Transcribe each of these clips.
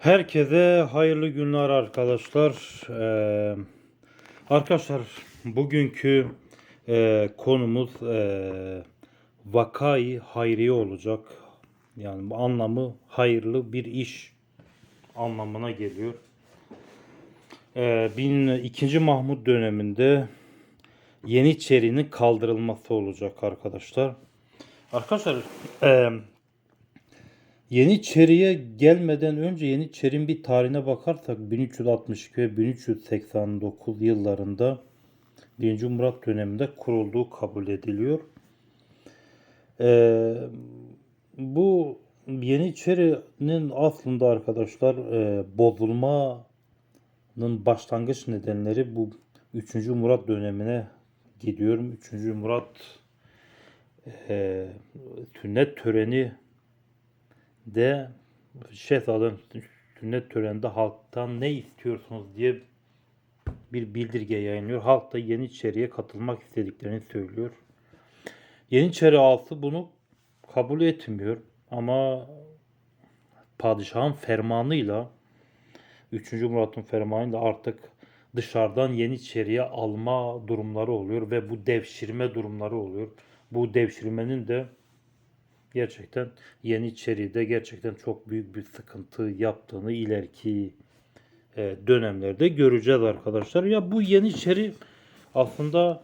Herkese hayırlı günler arkadaşlar. Ee, arkadaşlar bugünkü e, konumuz e, vakayı hayriye olacak. Yani bu anlamı hayırlı bir iş anlamına geliyor. Ee, 2. Mahmut döneminde Yeniçeri'nin kaldırılması olacak arkadaşlar. Arkadaşlar e, Yeniçeri'ye gelmeden önce Yeniçeri'nin bir tarihine bakarsak 1362 ve 1389 yıllarında 1. Murat döneminde kurulduğu kabul ediliyor. Ee, bu Yeniçeri'nin aslında arkadaşlar e, bozulmanın başlangıç nedenleri bu 3. Murat dönemine gidiyorum. 3. Murat e, sünnet töreni de Şehzadem sünnet töreninde halktan ne istiyorsunuz diye bir bildirge yayınlıyor. Halk da Yeniçeri'ye katılmak istediklerini söylüyor. Yeniçeri halkı bunu kabul etmiyor ama padişahın fermanıyla 3. Murat'ın fermanıyla artık dışarıdan Yeniçeri'ye alma durumları oluyor ve bu devşirme durumları oluyor. Bu devşirmenin de gerçekten Yeniçeri'de gerçekten çok büyük bir sıkıntı yaptığını ileriki e, dönemlerde göreceğiz arkadaşlar. Ya bu Yeniçeri aslında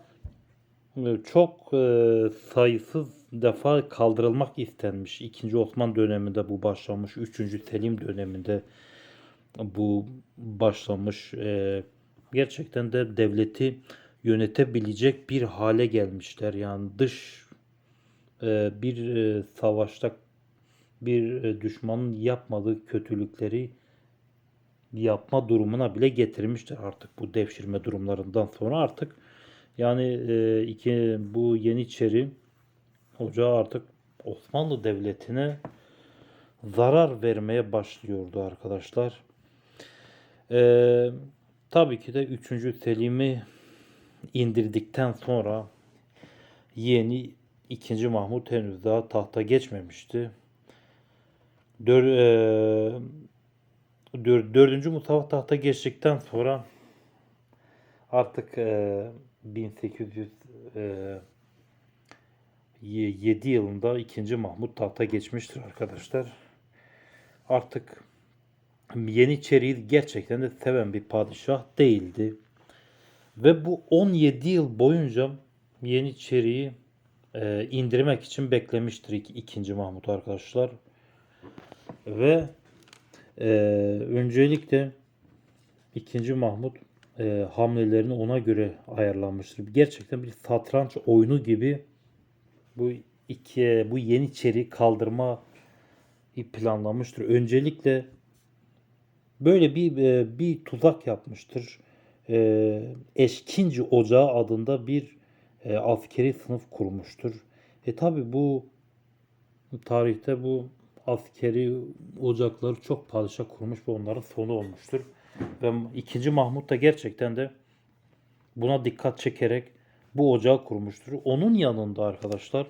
e, çok e, sayısız defa kaldırılmak istenmiş. 2. Osman döneminde bu başlamış. 3. Selim döneminde bu başlamış. Gerçekten de devleti yönetebilecek bir hale gelmişler. Yani dış bir e, savaşta bir e, düşmanın yapmadığı kötülükleri yapma durumuna bile getirmiştir artık bu devşirme durumlarından sonra artık yani e, iki bu Yeniçeri ocağı artık Osmanlı Devleti'ne zarar vermeye başlıyordu arkadaşlar. E, tabii ki de 3. Selim'i indirdikten sonra yeni 2. Mahmut henüz daha tahta geçmemişti. Dör, e, dör, 4. Mustafa tahta geçtikten sonra artık e, 1807 yılında 2. Mahmut tahta geçmiştir arkadaşlar. Artık Yeniçeri'yi gerçekten de seven bir padişah değildi. Ve bu 17 yıl boyunca Yeniçeri'yi e, indirmek için beklemiştir 2. Mahmut arkadaşlar. Ve e, öncelikle 2. Mahmut e, hamlelerini ona göre ayarlanmıştır. Gerçekten bir satranç oyunu gibi bu iki bu Yeniçeri kaldırma planlamıştır. Öncelikle böyle bir e, bir tuzak yapmıştır. E, Eşkinci Ocağı adında bir e, askeri sınıf kurmuştur. E tabi bu tarihte bu askeri ocakları çok padişah kurmuş ve onların sonu olmuştur. Ve 2. Mahmut da gerçekten de buna dikkat çekerek bu ocağı kurmuştur. Onun yanında arkadaşlar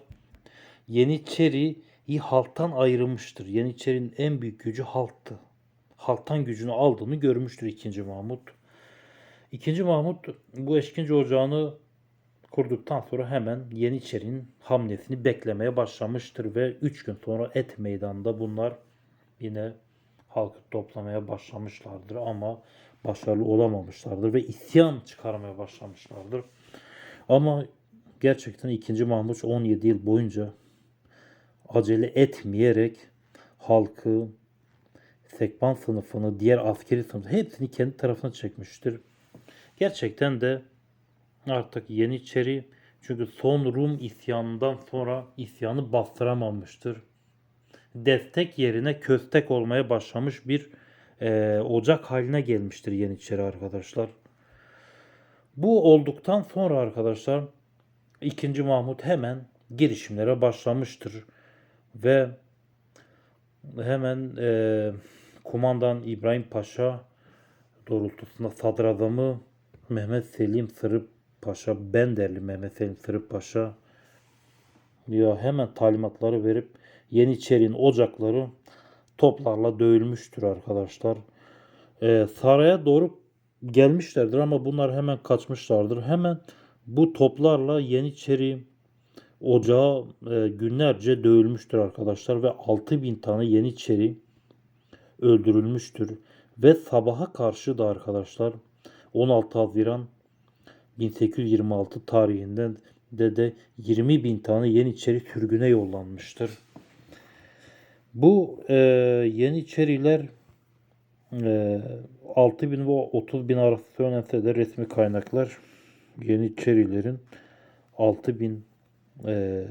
Yeniçeri'yi halktan ayrılmıştır. Yeniçeri'nin en büyük gücü halktı. Halktan gücünü aldığını görmüştür 2. Mahmut. 2. Mahmut bu eşkinci ocağını kurduktan sonra hemen Yeniçeri'nin hamlesini beklemeye başlamıştır ve 3 gün sonra Et Meydanı'nda bunlar yine halkı toplamaya başlamışlardır ama başarılı olamamışlardır ve isyan çıkarmaya başlamışlardır. Ama gerçekten 2. Mahmut 17 yıl boyunca acele etmeyerek halkı, sekban sınıfını, diğer askeri sınıfı hepsini kendi tarafına çekmiştir. Gerçekten de artık Yeniçeri çünkü son Rum isyanından sonra isyanı bastıramamıştır. Destek yerine köstek olmaya başlamış bir e, ocak haline gelmiştir Yeniçeri arkadaşlar. Bu olduktan sonra arkadaşlar 2. Mahmut hemen girişimlere başlamıştır ve hemen e, kumandan İbrahim Paşa doğrultusunda sadrazamı Mehmet Selim Sırıp Paşa, Benderli Mehmet Selim Sırıp Paşa ya hemen talimatları verip Yeniçeri'nin ocakları toplarla dövülmüştür arkadaşlar. Ee, saraya doğru gelmişlerdir ama bunlar hemen kaçmışlardır. Hemen bu toplarla Yeniçeri ocağı e, günlerce dövülmüştür arkadaşlar ve 6000 tane Yeniçeri öldürülmüştür. Ve sabaha karşı da arkadaşlar 16 Haziran 1826 tarihinden de de 20 bin tane Yeniçeri sürgüne yollanmıştır. Bu e, Yeniçeriler e, 6 bin ve 30 bin arası söylense de resmi kaynaklar Yeniçerilerin 6 bin e,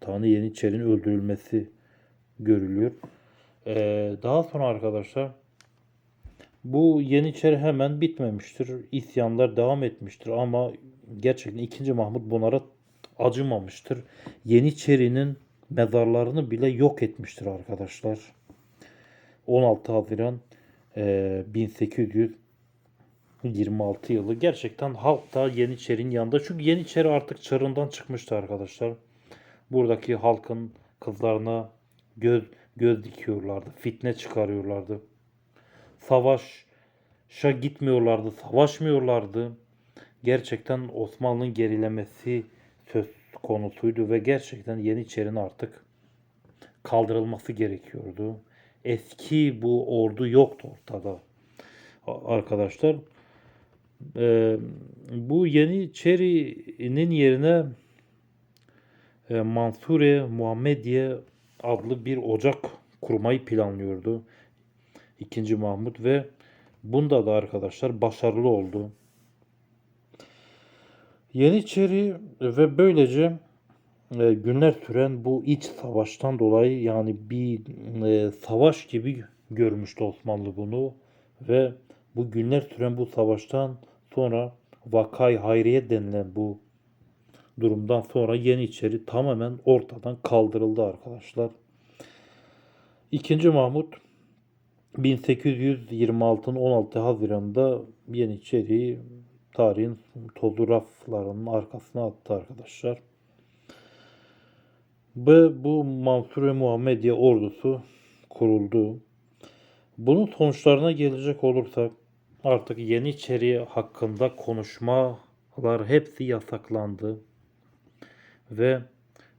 tane Yeniçerinin öldürülmesi görülüyor. E, daha sonra arkadaşlar bu Yeniçeri hemen bitmemiştir. İsyanlar devam etmiştir ama gerçekten 2. Mahmut bunlara acımamıştır. Yeniçeri'nin mezarlarını bile yok etmiştir arkadaşlar. 16 Haziran eee, 1826 yılı gerçekten halk da Yeniçeri'nin yanında. Çünkü Yeniçeri artık çarından çıkmıştı arkadaşlar. Buradaki halkın kızlarına göz göz dikiyorlardı. Fitne çıkarıyorlardı savaşa gitmiyorlardı, savaşmıyorlardı. Gerçekten Osmanlı'nın gerilemesi söz konusuydu ve gerçekten Yeniçeri'nin artık kaldırılması gerekiyordu. Eski bu ordu yoktu ortada arkadaşlar. Ee, bu Yeniçeri'nin yerine e, Mansure Muhammediye adlı bir ocak kurmayı planlıyordu. 2. Mahmut ve bunda da arkadaşlar başarılı oldu. Yeniçeri ve böylece e, günler süren bu iç savaştan dolayı yani bir e, savaş gibi görmüştü Osmanlı bunu ve bu günler süren bu savaştan sonra Vakay Hayriye denilen bu durumdan sonra Yeniçeri tamamen ortadan kaldırıldı arkadaşlar. 2. Mahmut 1826'nın 16 Haziran'da Yeniçeri'yi tarihin tozlu raflarının arkasına attı arkadaşlar. Ve bu Mansur ve Muhammediye ordusu kuruldu. Bunun sonuçlarına gelecek olursak artık Yeniçeri hakkında konuşmalar hepsi yasaklandı. Ve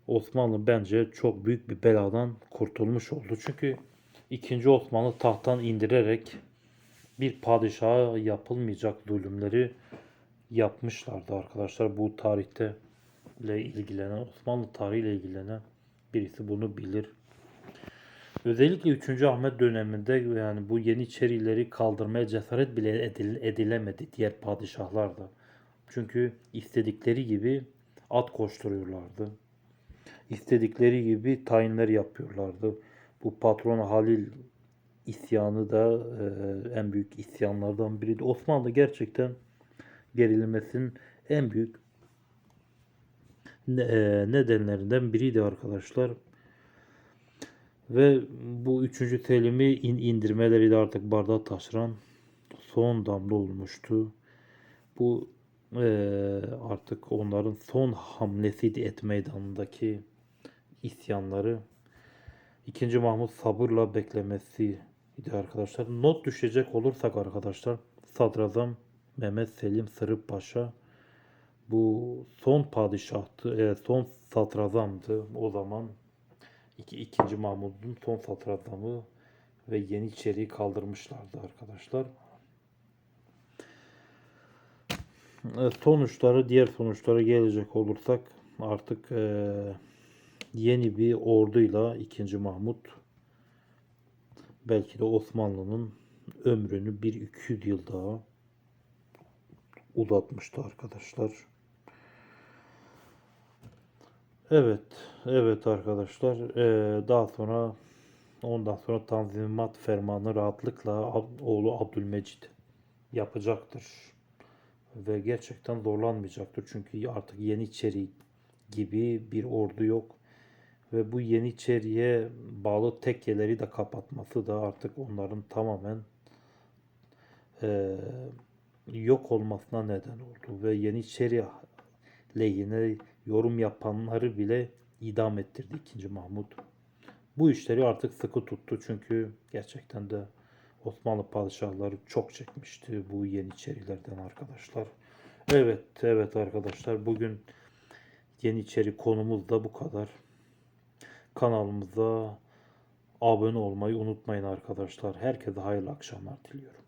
Osmanlı bence çok büyük bir beladan kurtulmuş oldu. Çünkü 2. Osmanlı tahttan indirerek bir padişaha yapılmayacak zulümleri yapmışlardı arkadaşlar. Bu tarihte ile ilgilenen, Osmanlı tarihiyle ilgilenen birisi bunu bilir. Özellikle 3. Ahmet döneminde yani bu Yeniçerileri kaldırmaya cesaret bile edil- edilemedi diğer padişahlar da. Çünkü istedikleri gibi at koşturuyorlardı. İstedikleri gibi tayinler yapıyorlardı. Bu patron Halil isyanı da e, en büyük isyanlardan biriydi. Osmanlı gerçekten gerilmesinin en büyük ne- nedenlerinden biriydi arkadaşlar. Ve bu 3. Selim'i in indirmeleri de artık bardağı taşıran son damla olmuştu. Bu e, artık onların son hamlesiydi et meydanındaki isyanları. 2. Mahmut sabırla beklemesiydi arkadaşlar. Not düşecek olursak arkadaşlar Sadrazam Mehmet Selim Sırıp Paşa bu son padişahtı, e, son sadrazamdı o zaman. İki, ikinci Mahmud'un son sadrazamı ve Yeniçeri'yi kaldırmışlardı arkadaşlar. E, sonuçları, diğer sonuçlara gelecek olursak artık e, yeni bir orduyla 2. Mahmut belki de Osmanlı'nın ömrünü bir 200 yıl daha uzatmıştı arkadaşlar. Evet, evet arkadaşlar. Ee, daha sonra ondan sonra Tanzimat Fermanı rahatlıkla oğlu Abdülmecid yapacaktır. Ve gerçekten zorlanmayacaktır. Çünkü artık Yeniçeri gibi bir ordu yok. Ve bu Yeniçeri'ye bağlı tekkeleri de kapatması da artık onların tamamen eee, yok olmasına neden oldu. Ve Yeniçeri lehine yorum yapanları bile idam ettirdi 2. Mahmut. bu işleri artık sıkı tuttu. Çünkü gerçekten de Osmanlı padişahları çok çekmişti bu Yeniçerilerden arkadaşlar. Evet, evet arkadaşlar bugün Yeniçeri konumuz da bu kadar. Kanalımıza abone olmayı unutmayın arkadaşlar. Herkese hayırlı akşamlar diliyorum.